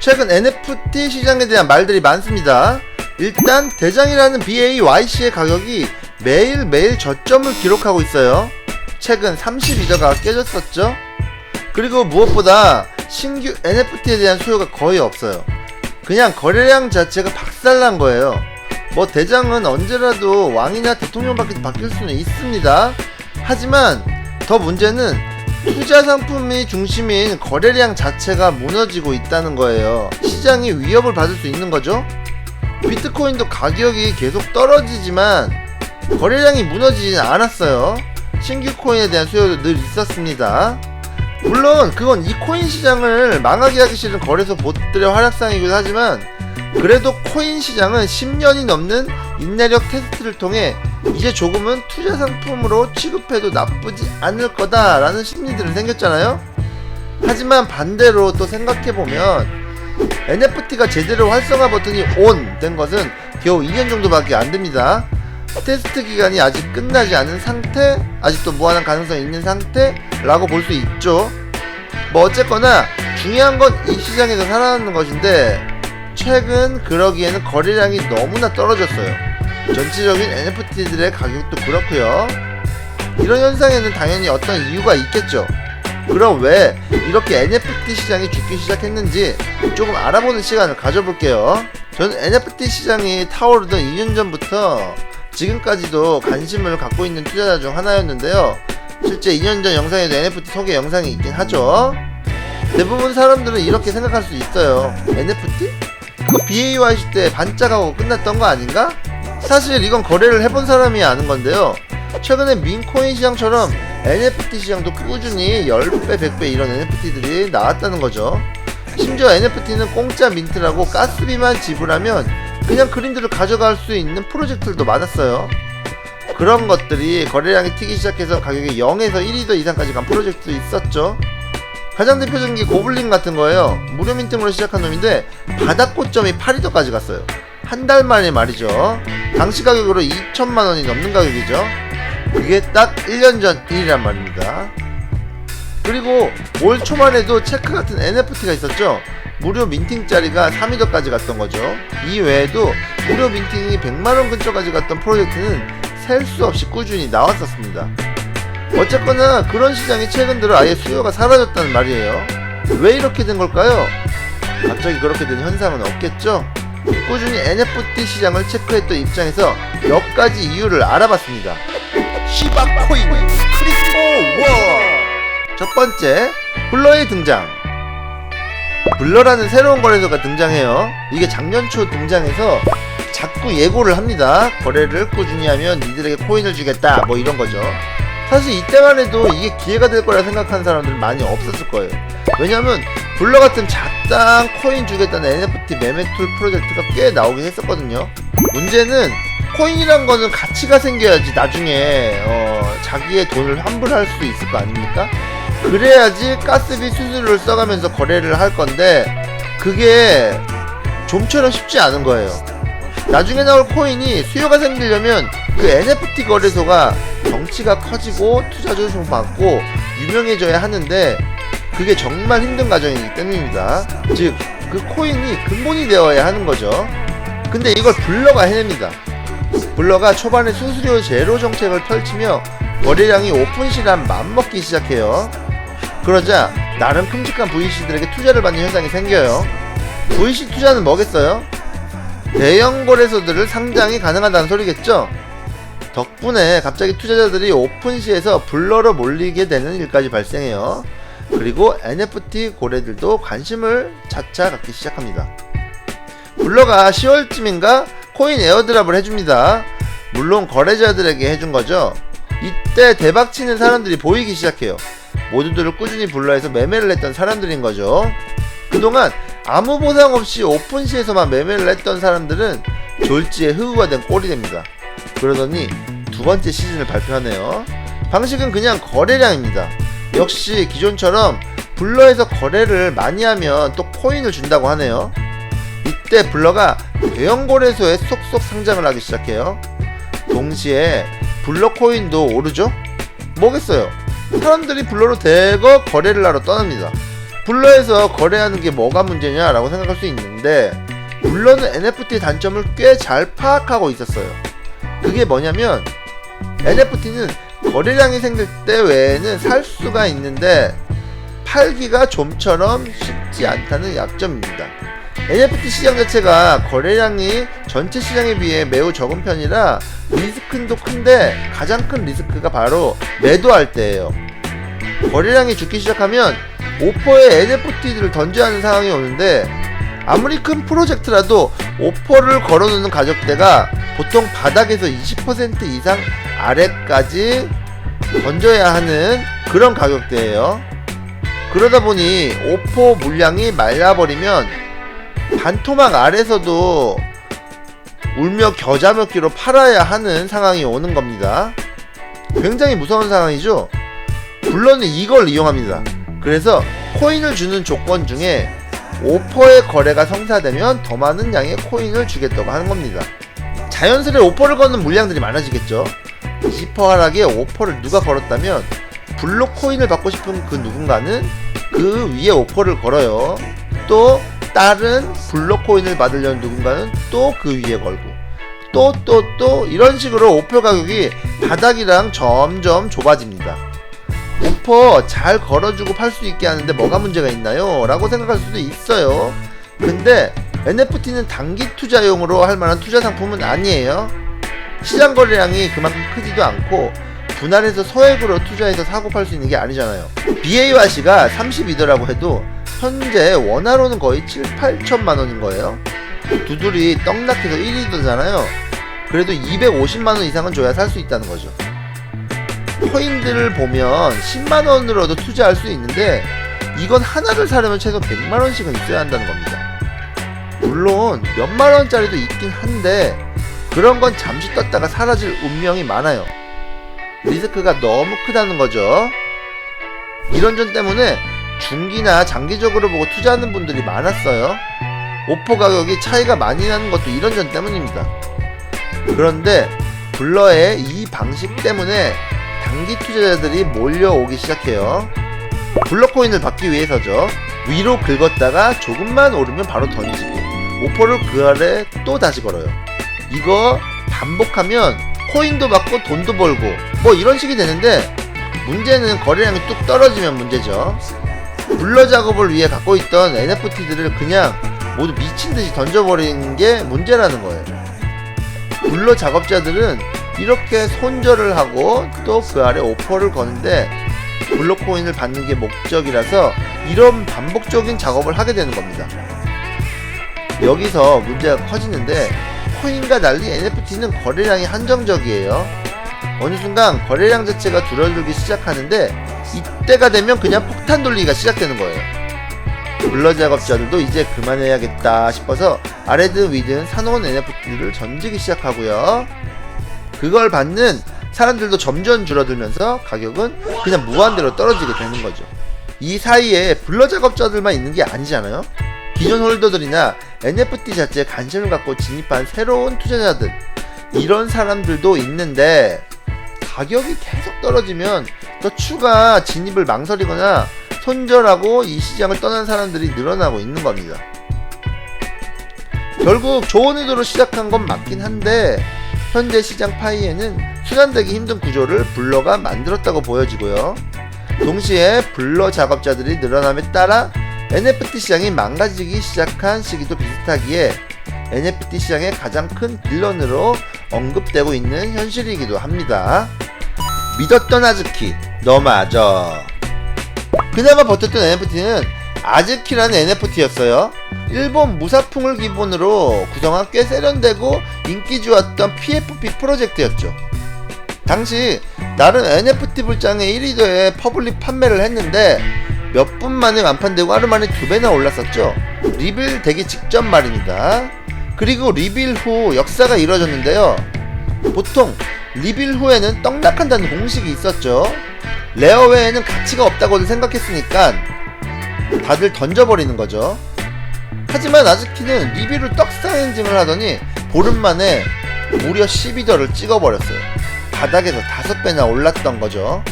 최근 NFT 시장에 대한 말들이 많습니다. 일단 대장이라는 BAYC의 가격이 매일매일 저점을 기록하고 있어요. 최근 32저가 깨졌었죠. 그리고 무엇보다 신규 NFT에 대한 수요가 거의 없어요. 그냥 거래량 자체가 박살난 거예요. 뭐 대장은 언제라도 왕이나 대통령밖에 바뀔 수는 있습니다. 하지만 더 문제는 투자 상품이 중심인 거래량 자체가 무너지고 있다는 거예요. 시장이 위협을 받을 수 있는 거죠. 비트코인도 가격이 계속 떨어지지만 거래량이 무너지진 않았어요. 신규 코인에 대한 수요도 늘 있었습니다. 물론 그건 이 코인 시장을 망하게 하기 싫은 거래소 보트들의 활약상이기도 하지만 그래도 코인 시장은 10년이 넘는 인내력 테스트를 통해 이제 조금은 투자 상품으로 취급해도 나쁘지 않을 거다라는 심리들은 생겼잖아요. 하지만 반대로 또 생각해보면 NFT가 제대로 활성화 버튼이 ON 된 것은 겨우 2년 정도밖에 안 됩니다. 테스트 기간이 아직 끝나지 않은 상태, 아직도 무한한 가능성이 있는 상태라고 볼 수 있죠. 뭐 어쨌거나 중요한 건 이 시장에서 살아남는 것인데 최근 그러기에는 거래량이 너무나 떨어졌어요. 전체적인 NFT들의 가격도 그렇고요. 이런 현상에는 당연히 어떤 이유가 있겠죠. 그럼 왜 이렇게 NFT 시장이 죽기 시작했는지 조금 알아보는 시간을 가져볼게요. 저는 NFT 시장이 타오르던 2년 전부터 지금까지도 관심을 갖고 있는 투자자 중 하나였는데요. 실제 2년 전 영상에도 NFT 소개 영상이 있긴 하죠. 대부분 사람들은 이렇게 생각할 수 있어요. NFT? 그거 BAYC 때 반짝하고 끝났던 거 아닌가? 사실 이건 거래를 해본 사람이 아는 건데요. 최근에 민코인 시장처럼 NFT 시장도 꾸준히 10배, 100배 이런 NFT들이 나왔다는 거죠. 심지어 NFT는 공짜 민트라고 가스비만 지불하면 그냥 그림들을 가져갈 수 있는 프로젝트들도 많았어요. 그런 것들이 거래량이 튀기 시작해서 가격이 0에서 1위더 이상까지 간 프로젝트도 있었죠. 가장 대표적인 게 고블린 같은 거예요. 무료 민팅으로 시작한 놈인데 바닥 고점이 8위더까지 갔어요. 한 달 만에 말이죠. 당시 가격으로 2천만 원이 넘는 가격이죠. 그게 딱 1년 전 일이란 말입니다. 그리고 올 초만 해도 체크 같은 NFT가 있었죠. 무료 민팅짜리가 3위더까지 갔던 거죠. 이 외에도 무료 민팅이 100만원 근처까지 갔던 프로젝트는 셀 수 없이 꾸준히 나왔었습니다. 어쨌거나 그런 시장이 최근 들어 아예 수요가 사라졌다는 말이에요. 왜 이렇게 된 걸까요? 갑자기 그렇게 된 현상은 없겠죠? 꾸준히 NFT 시장을 체크했던 입장에서 몇 가지 이유를 알아봤습니다. 시바코인 크리스포 워! 첫 번째, 블러의 등장. 블러라는 새로운 거래소가 등장해요. 이게 작년 초 등장해서 자꾸 예고를 합니다. 거래를 꾸준히 하면 니들에게 코인을 주겠다. 뭐 이런 거죠. 사실 이때만 해도 이게 기회가 될 거라 생각하는 사람들은 많이 없었을 거예요. 왜냐면 블러 같은 작당 코인 주겠다는 NFT 매매 툴 프로젝트가 꽤 나오긴 했었거든요. 문제는 코인이란 거는 가치가 생겨야지 나중에 어, 자기의 돈을 환불할 수 있을 거 아닙니까? 그래야지 가스비 수수료를 써가면서 거래를 할 건데 그게 좀처럼 쉽지 않은 거예요. 나중에 나올 코인이 수요가 생기려면 그 NFT 거래소가 덩치가 커지고 투자 조정 받고 유명해져야 하는데 그게 정말 힘든 과정이기 때문입니다. 즉, 그 코인이 근본이 되어야 하는 거죠. 근데 이걸 블러가 해냅니다. 블러가 초반에 수수료 제로 정책을 펼치며 거래량이 오픈시란 맘먹기 시작해요. 그러자 나름 큼직한 VC들에게 투자를 받는 현상이 생겨요. VC 투자는 뭐겠어요? 대형 거래소들을 상장이 가능하다는 소리겠죠? 덕분에 갑자기 투자자들이 오픈시에서 블러로 몰리게 되는 일까지 발생해요. 그리고 NFT 고래들도 관심을 차차 갖기 시작합니다. 블러가 10월쯤인가 코인 에어드랍을 해줍니다. 물론 거래자들에게 해준 거죠. 이때 대박 치는 사람들이 보이기 시작해요. 모두들을 꾸준히 불러해서 매매를 했던 사람들인 거죠. 그동안 아무 보상 없이 오픈시에서만 매매를 했던 사람들은 졸지에 흑우가 된 꼴이 됩니다. 그러더니 두 번째 시즌을 발표하네요. 방식은 그냥 거래량입니다. 역시 기존처럼 블러에서 거래를 많이 하면 또 코인을 준다고 하네요. 이때 블러가 대형 거래소에 속속 상장을 하기 시작해요. 동시에 블러 코인도 오르죠? 뭐겠어요? 사람들이 블러로 대거 거래를 하러 떠납니다. 블러에서 거래하는 게 뭐가 문제냐라고 생각할 수 있는데 블러는 NFT의 단점을 꽤 잘 파악하고 있었어요. 그게 뭐냐면 NFT는 거래량이 생길 때 외에는 살 수가 있는데 팔기가 좀처럼 쉽지 않다는 약점입니다. NFT 시장 자체가 거래량이 전체 시장에 비해 매우 적은 편이라 리스크도 큰데 가장 큰 리스크가 바로 매도할 때예요. 거래량이 죽기 시작하면 오퍼에 NFT들을 던져야 하는 상황이 오는데 아무리 큰 프로젝트라도 오퍼를 걸어놓는 가격대가 보통 바닥에서 20% 이상 아래까지 던져야 하는 그런 가격대예요. 그러다 보니 오퍼 물량이 말라버리면 반토막 아래서도 울며 겨자 먹기로 팔아야 하는 상황이 오는 겁니다. 굉장히 무서운 상황이죠. 블러는 이걸 이용합니다. 그래서 코인을 주는 조건 중에 5%의 거래가 성사되면 더 많은 양의 코인을 주겠다고 하는 겁니다. 자연스레 5%를 거는 물량들이 많아지겠죠. 20% 하락에 5%를 누가 걸었다면 블로 코인을 받고 싶은 그 누군가는 그 위에 5%를 걸어요. 또 다른 블로 코인을 받으려는 누군가는 또 그 위에 걸고 또 또 또 이런 식으로 5% 가격이 바닥이랑 점점 좁아집니다. 5%잘 걸어주고 팔 수 있게 하는데 뭐가 문제가 있나요? 라고 생각할 수도 있어요. 근데 NFT는 단기 투자용으로 할 만한 투자 상품은 아니에요. 시장 거래량이 그만큼 크지도 않고 분할해서 소액으로 투자해서 사고 팔 수 있는 게 아니잖아요. BAYC가 32더라고 해도 현재 원화로는 거의 7, 8천만 원인 거예요. 두둘이 떡락해서 1위더잖아요. 그래도 250만 원 이상은 줘야 살 수 있다는 거죠. 코인들을 보면 10만 원으로도 투자할 수 있는데 이건 하나를 사려면 최소 100만 원씩은 있어야 한다는 겁니다. 물론 몇만 원짜리도 있긴 한데 그런 건 잠시 떴다가 사라질 운명이 많아요. 리스크가 너무 크다는 거죠. 이런 점 때문에 중기나 장기적으로 보고 투자하는 분들이 많았어요. 오퍼 가격이 차이가 많이 나는 것도 이런 점 때문입니다. 그런데 블러의 이 방식 때문에 단기 투자자들이 몰려오기 시작해요. 블러코인을 받기 위해서죠. 위로 긁었다가 조금만 오르면 바로 던지고 오퍼를 그 아래 또 다시 걸어요. 이거 반복하면 코인도 받고 돈도 벌고 뭐 이런 식이 되는데 문제는 거래량이 뚝 떨어지면 문제죠. 블러 작업을 위해 갖고 있던 NFT들을 그냥 모두 미친 듯이 던져버리는 게 문제라는 거예요. 블러 작업자들은 이렇게 손절을 하고 또 그 아래 오퍼를 거는데 블록코인을 받는 게 목적이라서 이런 반복적인 작업을 하게 되는 겁니다. 여기서 문제가 커지는데 코인과 달리 NFT는 거래량이 한정적이에요. 어느 순간 거래량 자체가 줄어들기 시작하는데 이때가 되면 그냥 폭탄 돌리기가 시작되는 거예요. 블러 작업자들도 이제 그만해야겠다 싶어서 아래든 위든 사놓은 NFT를 던지기 시작하고요. 그걸 받는 사람들도 점점 줄어들면서 가격은 그냥 무한대로 떨어지게 되는 거죠. 이 사이에 블러 작업자들만 있는 게 아니잖아요. 기존 홀더들이나 NFT 자체에 관심을 갖고 진입한 새로운 투자자들 이런 사람들도 있는데 가격이 계속 떨어지면 더 추가 진입을 망설이거나 손절하고 이 시장을 떠난 사람들이 늘어나고 있는 겁니다. 결국 좋은 의도로 시작한 건 맞긴 한데 현재 시장 파이에는 순환되기 힘든 구조를 블러가 만들었다고 보여지고요. 동시에 블러 작업자들이 늘어남에 따라 NFT 시장이 망가지기 시작한 시기도 비슷하기에 NFT 시장의 가장 큰 빌런으로 언급되고 있는 현실이기도 합니다. 믿었던 아즈키, 너 맞아. 그나마 버텼던 NFT는 아즈키라는 NFT였어요. 일본 무사풍을 기본으로 구성한 꽤 세련되고 인기 좋았던 PFP 프로젝트였죠. 당시 나름 NFT 불장의 1위도에 퍼블릭 판매를 했는데 몇 분 만에 완판되고 하루 만에 두 배나 올랐었죠. 리빌 되기 직전 말입니다. 그리고 리빌 후 역사가 이뤄졌는데요. 보통 리빌 후에는 떡락한다는 공식이 있었죠. 레어 외에는 가치가 없다고들 생각했으니까 다들 던져버리는 거죠. 하지만 아즈키는 리뷰를 떡상행진을 하더니 보름 만에 무려 12더를 찍어버렸어요. 바닥에서 5배나 올랐던 거죠.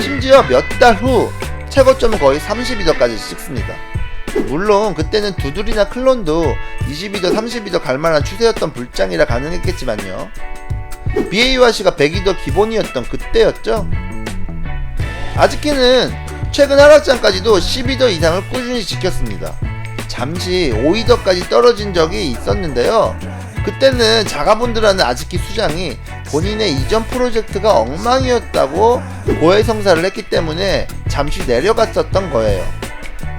심지어 몇 달 후 최고점은 거의 32더까지 찍습니다. 물론 그때는 두들이나 클론도 22더 32더 갈만한 추세였던 불장이라 가능했겠지만요. BA와 C가 102더 기본이었던 그때였죠. 아즈키는 최근 하락장까지도 12더 이상을 꾸준히 지켰습니다. 잠시 5위더까지 떨어진 적이 있었는데요. 그때는 자가분들하는 아즈키 수장이 본인의 이전 프로젝트가 엉망이었다고 고해성사를 했기 때문에 잠시 내려갔었던 거예요.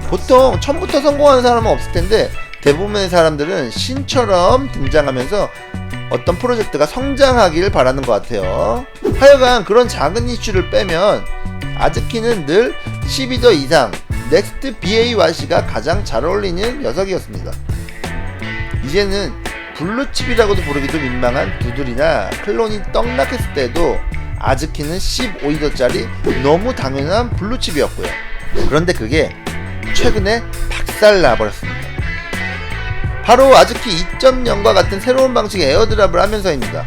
보통 처음부터 성공하는 사람은 없을 텐데 대부분의 사람들은 신처럼 등장하면서 어떤 프로젝트가 성장하길 바라는 것 같아요. 하여간 그런 작은 이슈를 빼면 아즈키는 늘 12더 이상 넥스트 BAYC가 가장 잘 어울리는 녀석이었습니다. 이제는 블루칩이라고도 부르기도 민망한 두들이나 클론이 떡락했을 때도 아즈키는 15이더짜리 너무 당연한 블루칩이었고요. 그런데 그게 최근에 박살 나버렸습니다. 바로 아즈키 2.0과 같은 새로운 방식의 에어드랍을 하면서입니다.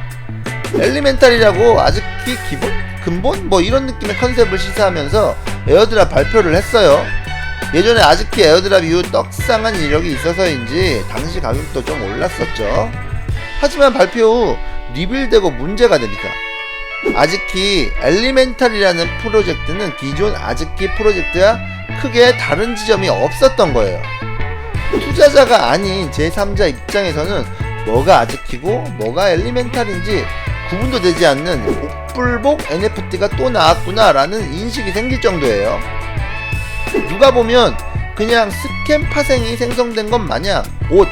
엘리멘탈이라고 아즈키 기본? 근본? 뭐 이런 느낌의 컨셉을 시사하면서 에어드랍 발표를 했어요. 예전에 아즈키 에어드랍 이후 떡상한 이력이 있어서인지 당시 가격도 좀 올랐었죠. 하지만 발표 후 리빌되고 문제가 됩니다. 아즈키 엘리멘탈이라는 프로젝트는 기존 아즈키 프로젝트와 크게 다른 지점이 없었던 거예요. 투자자가 아닌 제3자 입장에서는 뭐가 아즈키고 뭐가 엘리멘탈인지 구분도 되지 않는 복불복 NFT가 또 나왔구나라는 인식이 생길 정도예요. 누가 보면 그냥 스캠 파생이 생성된 것 마냥 옷,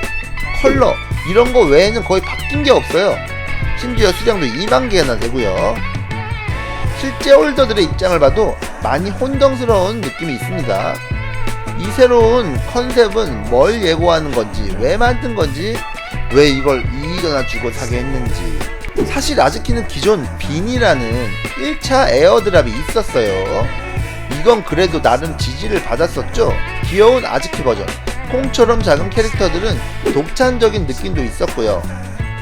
컬러 이런 거 외에는 거의 바뀐 게 없어요. 심지어 수량도 2만 개나 되고요. 실제 홀더들의 입장을 봐도 많이 혼동스러운 느낌이 있습니다. 이 새로운 컨셉은 뭘 예고하는 건지, 왜 만든 건지, 왜 이걸 2위더나 주고 사게 했는지. 사실 아즈키는 기존 빈이라는 1차 에어드랍이 있었어요. 이건 그래도 나름 지지를 받았었죠. 귀여운 아즈키 버전. 콩처럼 작은 캐릭터들은 독창적인 느낌도 있었고요.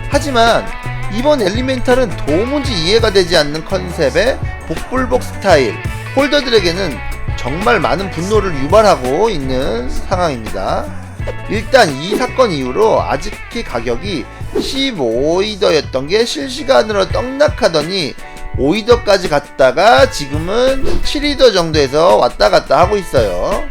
하지만 이번 엘리멘탈은 도무지 이해가 되지 않는 컨셉의 복불복 스타일. 홀더들에게는 정말 많은 분노를 유발하고 있는 상황입니다. 일단 이 사건 이후로 아즈키 가격이 15이더였던 게 실시간으로 떡락하더니 5이더까지 갔다가 지금은 7이더 정도에서 왔다 갔다 하고 있어요.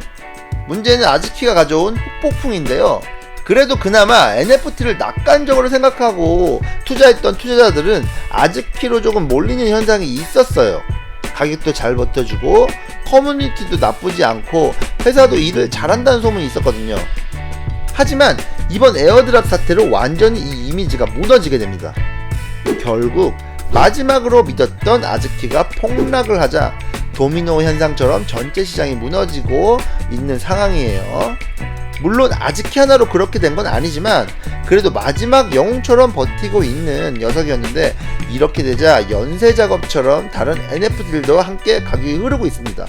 문제는 아즈키가 가져온 폭풍인데요. 그래도 그나마 NFT를 낙관적으로 생각하고 투자했던 투자자들은 아즈키로 조금 몰리는 현상이 있었어요. 가격도 잘 버텨주고 커뮤니티도 나쁘지 않고 회사도 일을 잘한다는 소문이 있었거든요. 하지만 이번 에어드랍 사태로 완전히 이 이미지가 무너지게 됩니다. 결국 마지막으로 믿었던 아즈키가 폭락을 하자 도미노 현상처럼 전체 시장이 무너지고 있는 상황이에요. 물론 아즈키 하나로 그렇게 된 건 아니지만 그래도 마지막 영웅처럼 버티고 있는 녀석이었는데 이렇게 되자 연쇄 작업처럼 다른 NFT들도 함께 가격이 흐르고 있습니다.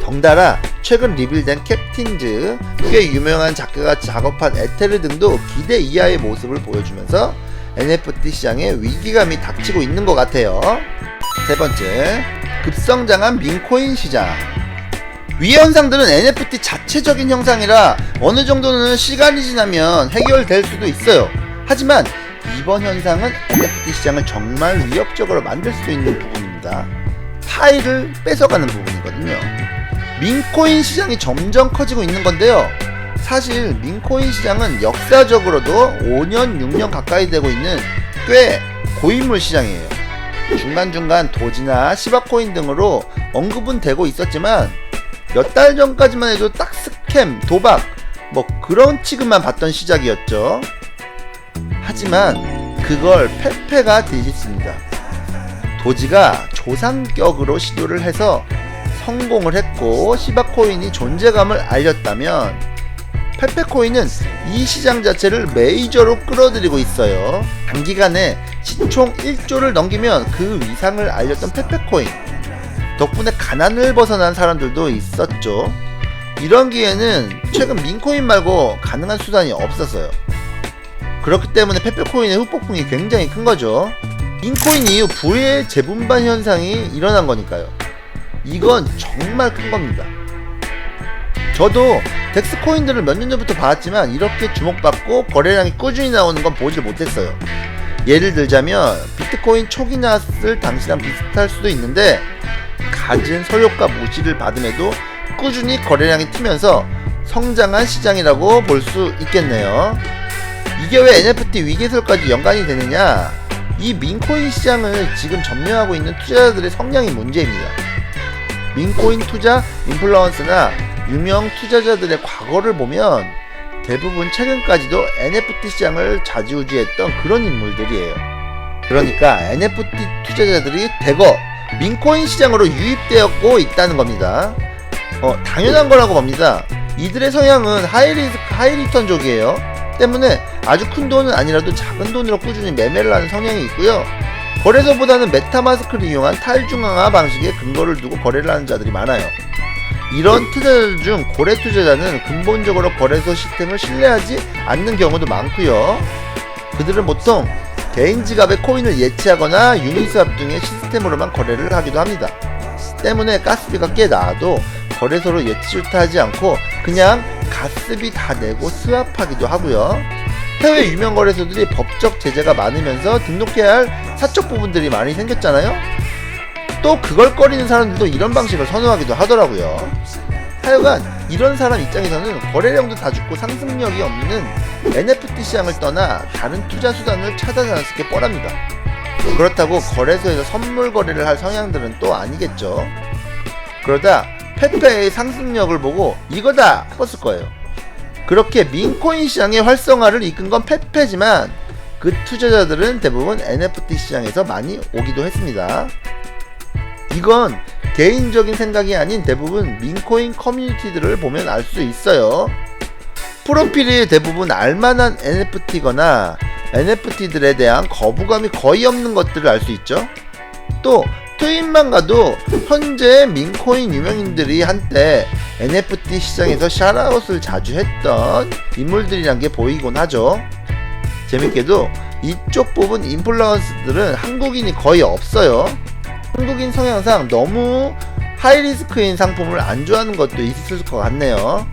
덩달아 최근 리빌된 캡틴즈, 꽤 유명한 작가가 작업한 에테르 등도 기대 이하의 모습을 보여주면서 NFT 시장에 위기감이 닥치고 있는 것 같아요. 세 번째, 급성장한 민코인 시장. 위 현상들은 NFT 자체적인 형상이라 어느 정도는 시간이 지나면 해결될 수도 있어요. 하지만 이번 현상은 NFT 시장을 정말 위협적으로 만들 수도 있는 부분입니다. 파일을 뺏어가는 부분이거든요. 민코인 시장이 점점 커지고 있는 건데요. 사실 민코인 시장은 역사적으로도 5년, 6년 가까이 되고 있는 꽤 고인물 시장이에요. 중간중간 도지나 시바코인 등으로 언급은 되고 있었지만 몇 달 전까지만 해도 딱 스캠, 도박, 뭐 그런 취급만 받던 시작이었죠. 하지만 그걸 페페가 뒤집습니다. 도지가 조상격으로 시도를 해서 성공을 했고 시바코인이 존재감을 알렸다면 페페코인은 이 시장 자체를 메이저로 끌어들이고 있어요. 단기간에 시총 1조를 넘기면 그 위상을 알렸던 페페코인. 덕분에 가난을 벗어난 사람들도 있었죠. 이런 기회는 최근 민코인 말고 가능한 수단이 없었어요. 그렇기 때문에 페페코인의 후폭풍이 굉장히 큰 거죠. 민코인 이후 부의 재분반 현상이 일어난 거니까요. 이건 정말 큰 겁니다. 저도 덱스 코인들을 몇 년 전부터 봐왔지만 이렇게 주목받고 거래량이 꾸준히 나오는 건 보질 못했어요. 예를 들자면 비트코인 초기 나왔을 당시랑 비슷할 수도 있는데 갖은 소요가 모시를 받음에도 꾸준히 거래량이 트면서 성장한 시장이라고 볼 수 있겠네요. 이게 왜 NFT 위기설까지 연관이 되느냐? 이 민코인 시장을 지금 점령하고 있는 투자자들의 성향이 문제입니다. 민코인 투자 인플루언스나 유명 투자자들의 과거를 보면 대부분 최근까지도 NFT 시장을 좌지우지했던 그런 인물들이에요. 그러니까 NFT 투자자들이 대거 민코인 시장으로 유입되었고 있다는 겁니다. 어, 당연한 거라고 봅니다. 이들의 성향은 하이리스크, 하이리턴족이에요. 때문에 아주 큰 돈은 아니라도 작은 돈으로 꾸준히 매매를 하는 성향이 있고요. 거래소보다는 메타마스크를 이용한 탈중앙화 방식의 근거를 두고 거래를 하는 자들이 많아요. 이런 투자자들 중 고래 투자자는 근본적으로 거래소 시스템을 신뢰하지 않는 경우도 많고요. 그들은 보통 개인 지갑에 코인을 예치하거나 유니스왑 등의 시스템으로만 거래를 하기도 합니다. 때문에 가스비가 꽤 나와도 거래소로 예치하지 않고 그냥 가스비 다 내고 스왑하기도 하고요. 해외 유명 거래소들이 법적 제재가 많으면서 등록해야 할 사적 부분들이 많이 생겼잖아요. 또 그걸 꺼리는 사람들도 이런 방식을 선호하기도 하더라고요. 하여간 이런 사람 입장에서는 거래량도 다 죽고 상승력이 없는 NFT 시장을 떠나 다른 투자 수단을 찾아지 않을 게 뻔합니다. 그렇다고 거래소에서 선물 거래를 할 성향들은 또 아니겠죠. 그러다 페페의 상승력을 보고 이거다 싶었을 거예요. 그렇게 민코인 시장의 활성화를 이끈 건 페페지만 그 투자자들은 대부분 NFT 시장에서 많이 오기도 했습니다. 이건 개인적인 생각이 아닌 대부분 민코인 커뮤니티들을 보면 알 수 있어요. 프로필이 대부분 알만한 NFT거나 NFT들에 대한 거부감이 거의 없는 것들을 알 수 있죠. 또 트윗만 가도 현재 민코인 유명인들이 한때 NFT 시장에서 샤라웃을 자주 했던 인물들이란 게 보이곤 하죠. 재밌게도 이쪽 부분 인플루언스들은 한국인이 거의 없어요. 한국인 성향상 너무 하이리스크인 상품을 안 좋아하는 것도 있을 것 같네요.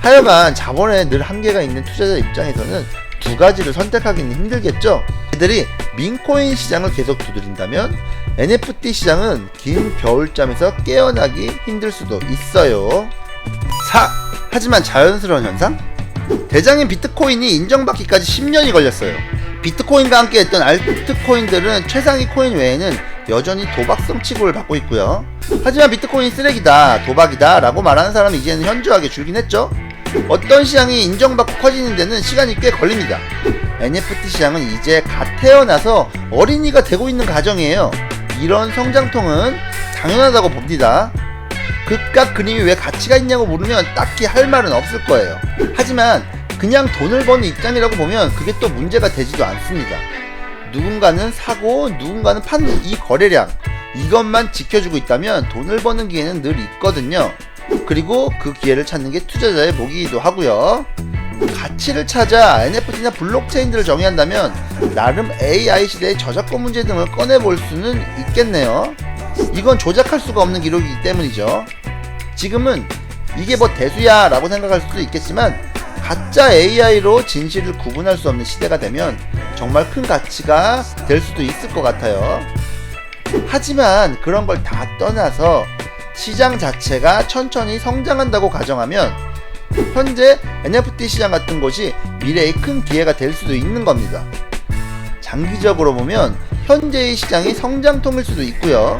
하여간 자본에 늘 한계가 있는 투자자 입장에서는 두 가지를 선택하기는 힘들겠죠. 이들이 민코인 시장을 계속 두드린다면 NFT 시장은 긴 겨울잠에서 깨어나기 힘들 수도 있어요. 4. 하지만 자연스러운 현상? 대장인 비트코인이 인정받기까지 10년이 걸렸어요. 비트코인과 함께 했던 알트코인들은 최상위 코인 외에는 여전히 도박성 취급을 받고 있고요. 하지만 비트코인 쓰레기다, 도박이다 라고 말하는 사람이 이제는 현저하게 줄긴 했죠. 어떤 시장이 인정받고 커지는 데는 시간이 꽤 걸립니다. NFT 시장은 이제 갓 태어나서 어린이가 되고 있는 가정이에요. 이런 성장통은 당연하다고 봅니다. 극각 그림이 왜 가치가 있냐고 물으면 딱히 할 말은 없을 거예요. 하지만 그냥 돈을 버는 입장이라고 보면 그게 또 문제가 되지도 않습니다. 누군가는 사고 누군가는 파는 이 거래량 이것만 지켜주고 있다면 돈을 버는 기회는 늘 있거든요. 그리고 그 기회를 찾는 게 투자자의 목이기도 하고요. 가치를 찾아 NFT나 블록체인들을 정의한다면 나름 AI 시대의 저작권 문제 등을 꺼내볼 수는 있겠네요. 이건 조작할 수가 없는 기록이기 때문이죠. 지금은 이게 뭐 대수야 라고 생각할 수도 있겠지만 가짜 AI로 진실을 구분할 수 없는 시대가 되면 정말 큰 가치가 될 수도 있을 것 같아요. 하지만 그런 걸 다 떠나서 시장 자체가 천천히 성장한다고 가정하면 현재 NFT 시장 같은 곳이 미래의 큰 기회가 될 수도 있는 겁니다. 장기적으로 보면 현재의 시장이 성장통일 수도 있고요.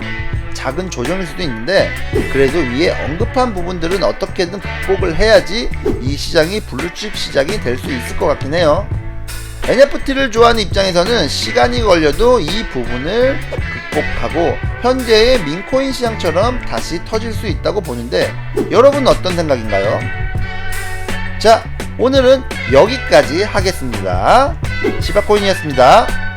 작은 조정일 수도 있는데 그래도 위에 언급한 부분들은 어떻게든 극복을 해야지 이 시장이 블루칩 시장이 될 수 있을 것 같긴 해요. NFT를 좋아하는 입장에서는 시간이 걸려도 이 부분을 극복하고 현재의 민코인 시장처럼 다시 터질 수 있다고 보는데 여러분은 어떤 생각인가요? 자 오늘은 여기까지 하겠습니다. 시바코인이었습니다.